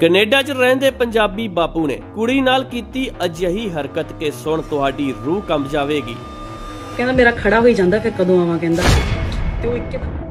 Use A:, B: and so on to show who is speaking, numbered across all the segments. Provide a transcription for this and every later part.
A: Canada 'ਚ ਰਹਿੰਦੇ ਪੰਜਾਬੀ ਬਾਪੂ ਨੇ ਕੁੜੀ ਨਾਲ ਕੀਤੀ ਅਜਿਹੀ ਹਰਕਤ ਕੇ ਸੁਣ ਤੁਹਾਡੀ ਰੂਹ ਕੰਬ ਜਾਵੇਗੀ।
B: ਕਹਿੰਦਾ, ਮੇਰਾ ਖੜਾ ਹੋਈ ਜਾਂਦਾ, ਫਿਰ ਕਦੋਂ ਆਵਾਂ? ਕਹਿੰਦਾ। ਤੇ ਉਹ ਇੱਕਦਮ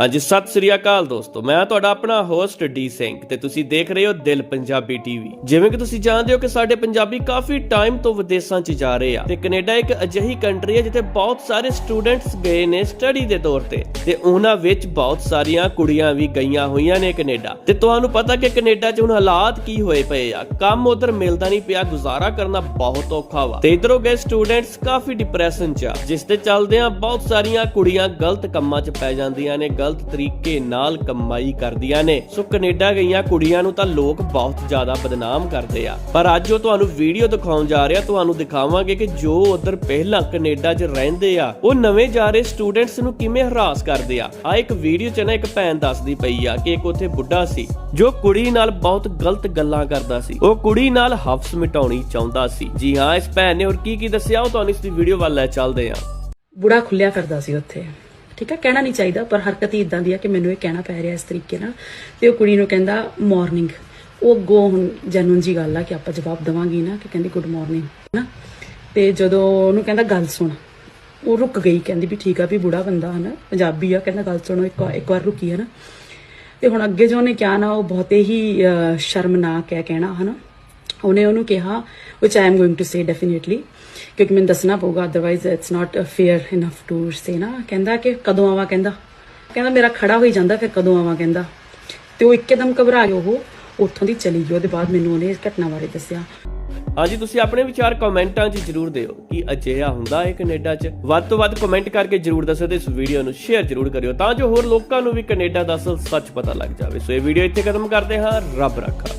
A: ਹਾਂਜੀ, ਸਤਿ ਸ੍ਰੀ ਅਕਾਲ ਦੋਸਤੋ। ਮੈਂ ਤੁਹਾਡਾ ਆਪਣਾ ਹੋਸਟ ਡੀ ਸਿੰਘ ਤੇ ਤੁਸੀਂ ਦੇਖ ਰਹੇ ਹੋ ਦਿਲ ਪੰਜਾਬੀ ਟੀਵੀ ਜਿਵੇਂ ਕਿ ਤੁਸੀਂ ਜਾਣਦੇ ਹੋ ਕਿ ਸਾਡੇ ਪੰਜਾਬੀ ਕਾਫੀ ਟਾਈਮ ਤੋਂ ਵਿਦੇਸ਼ਾਂ 'ਚ ਜਾ ਰਹੇ ਆ ਤੇ ਕੈਨੇਡਾ ਇੱਕ ਅਜਿਹੀ ਕੰਟਰੀ ਹੈ ਜਿੱਥੇ ਬਹੁਤ ਸਾਰੇ ਸਟੂਡੈਂਟਸ ਗਏ ਨੇ ਸਟੱਡੀ ਦੇ ਤੌਰ ਤੇ ਤੇ ਉਹਨਾਂ ਵਿੱਚ ਬਹੁਤ ਸਾਰੀਆਂ ਕੁੜੀਆਂ ਵੀ ਗਈਆਂ ਹੋਈਆਂ ਨੇ ਕੈਨੇਡਾ। ਤੇ ਤੁਹਾਨੂੰ ਪਤਾ ਕਿ ਕੈਨੇਡਾ 'ਚ ਹੁਣ ਹਾਲਾਤ ਕੀ ਹੋਏ ਪਏ ਆ। ਕੰਮ ਉਧਰ ਮਿਲਦਾ ਨਹੀਂ ਪਿਆ, ਗੁਜ਼ਾਰਾ ਕਰਨਾ ਬਹੁਤ ਔਖਾ ਵਾ। ਤੇ ਇਧਰੋਂ ਗਏ ਸਟੂਡੈਂਟਸ ਕਾਫੀ ਡਿਪਰੈਸ਼ਨ 'ਚ ਆ, ਜਿਸ ਦੇ ਚੱਲਦਿਆਂ ਬਹੁਤ ਸਾਰੀਆਂ ਕੁੜੀਆਂ ਗਲਤ ਕੰਮਾਂ 'ਚ ਪੈ ਜਾਂਦੀਆਂ ਨੇ ਗਲਤ ਤਰੀਕੇ ਨਾਲ ਕਮਾਈ ਕਰਦੀਆਂ ਨੇ। ਸੋ ਕੈਨੇਡਾ ਗਈਆਂ ਕੁੜੀਆਂ ਨੂੰ ਤਾਂ ਲੋਕ ਬਹੁਤ ਜ਼ਿਆਦਾ ਬਦਨਾਮ ਕਰਦੇ ਆ। ਪਰ ਅੱਜ ਉਹ ਤੁਹਾਨੂੰ ਵੀਡੀਓ ਦਿਖਾਉਣ ਜਾ ਰਿਹਾ। ਤੁਹਾਨੂੰ ਦਿਖਾਵਾਂਗੇ ਕਿ ਜੋ ਉਧਰ ਪਹਿਲਾਂ ਕੈਨੇਡਾ 'ਚ ਰਹਿੰਦੇ ਆ, ਉਹ ਨਵੇਂ ਜਾ ਰਹੇ ਸਟੂਡੈਂਟਸ ਨੂੰ ਕਿਵੇਂ ਹਰਾਸ ਕਰਦੇ ਆ। ਆ ਇੱਕ ਵੀਡੀਓ 'ਚ ਨਾ ਇੱਕ ਭੈਣ ਦੱਸਦੀ ਪਈ ਆ ਕਿ ਇੱਕ ਉੱਥੇ ਬੁੱਢਾ ਸੀ, ਜੋ ਕੁੜੀ ਨਾਲ ਬਹੁਤ ਗਲਤ ਗੱਲਾਂ ਕਰਦਾ ਸੀ। ਉਹ ਕੁੜੀ ਨਾਲ ਹਫਸ ਮਿਟਾਉਣੀ ਚਾਹੁੰਦਾ ਸੀ। ਜੀ ਹਾਂ, ਇਸ ਭੈਣ ਨੇ ਹੋਰ ਕੀ ਕੀ ਦੱਸਿਆ? ਉਹ ਤੁਹਾਨੂੰ ਇਸ ਦੀ ਵੀਡੀਓ ਵੱਲ ਲੈ ਚੱਲਦੇ ਆ
B: ਬੁੜਾ ਖੁੱਲਿਆ ਕਰਦਾ ਸੀ ਉੱਥੇ। ਠੀਕ ਹੈ ਕਹਿਣਾ ਨਹੀਂ ਚਾਹੀਦਾ, ਪਰ ਹਰਕਤ ਹੀ ਇਦਾਂ ਦੀ ਆ ਕਿ ਮੈਨੂੰ ਇਹ ਕਹਿਣਾ ਪੈ ਰਿਹਾ ਇਸ ਤਰੀਕੇ ਨਾਲ। ਤੇ ਉਹ ਕੁੜੀ ਨੂੰ ਕਹਿੰਦਾ ਮਾਰਨਿੰਗ ਉਹ ਅੱਗੋਂ ਹੁਣ ਜੈਨੂਨ ਜੀ ਗੱਲ ਆ ਕਿ ਆਪਾਂ ਜਵਾਬ ਦਵਾਂਗੀ ਨਾ, ਕਿ ਕਹਿੰਦੀ ਗੁੱਡ ਮਾਰਨਿੰਗ ਨਾ, ਤੇ ਜਦੋਂ ਉਹਨੂੰ ਕਹਿੰਦਾ, ਗੱਲ ਸੁਣ। ਉਹ ਰੁਕ ਗਈ, ਕਹਿੰਦੀ ਵੀ ਠੀਕ ਆ, ਵੀ ਬੁੜਾ ਬੰਦਾ ਹਨਾ, ਪੰਜਾਬੀ ਆ, ਕਹਿੰਦਾ, ਗੱਲ ਸੁਣੋ, ਇੱਕ ਵਾਰ- ਇੱਕ ਵਾਰ ਰੁਕੀ ਹਨਾ ਤੇ ਹੁਣ ਅੱਗੇ ਜੋ ਉਹਨੇ ਕਿਹਾ ਨਾ, ਉਹ ਬਹੁਤੇ ਹੀ ਸ਼ਰਮਨਾਕ ਹੈ ਕਹਿਣਾ, ਹਨਾ। ਉਹਨੇ ਉਹਨੂੰ ਕਿਹਾ, which I am going to say definitely, ਕਿਉਂਕਿ ਮੈਨੂੰ ਦੱਸਣਾ ਪਊਗਾ otherwise it's not fair enough to say ਨਾ। ਕਹਿੰਦਾ ਕਿ ਕਦੋਂ ਆਵਾਂ ਕਹਿੰਦਾ? ਕਹਿੰਦਾ ਮੇਰਾ ਖੜਾ ਹੋਈ ਜਾਂਦਾ, ਫਿਰ ਕਦੋਂ ਆਵਾਂ ਕਹਿੰਦਾ? ਤੇ ਉਹ ਇੱਕਦਮ ਘਬਰਾ ਗਿਆ ਉਹ ਉੱਥੋਂ ਦੀ ਚਲੀ ਗਈ, ਉਹਦੇ ਬਾਅਦ ਮੈਨੂੰ ਉਹਨੇ ਇਸ ਘਟਨਾ ਬਾਰੇ ਦੱਸਿਆ।
A: ਹਾਂਜੀ, ਤੁਸੀਂ ਆਪਣੇ ਵਿਚਾਰ ਕਮੈਂਟਾਂ 'ਚ ਜਰੂਰ ਦਿਓ ਕਿ ਅਜਿਹਾ ਹੁੰਦਾ ਹੈ ਕੈਨੇਡਾ 'ਚ। ਵੱਧ ਤੋਂ ਵੱਧ ਕਮੈਂਟ ਕਰਕੇ ਜਰੂਰ ਦੱਸੋ ਤੇ ਇਸ ਵੀਡੀਓ ਨੂੰ ਸ਼ੇਅਰ ਜਰੂਰ ਕਰਿਓ ਤਾਂ ਜੋ ਹੋਰ ਲੋਕਾਂ ਨੂੰ ਵੀ ਕੈਨੇਡਾ ਦਾ ਅਸਲ ਸੱਚ ਪਤਾ ਲੱਗ ਜਾਵੇ। ਸੋ ਇਹ ਵੀਡੀਓ ਇੱਥੇ ਖਤਮ ਕਰਦੇ ਹਾਂ। ਰੱਬ ਰੱਖਾ।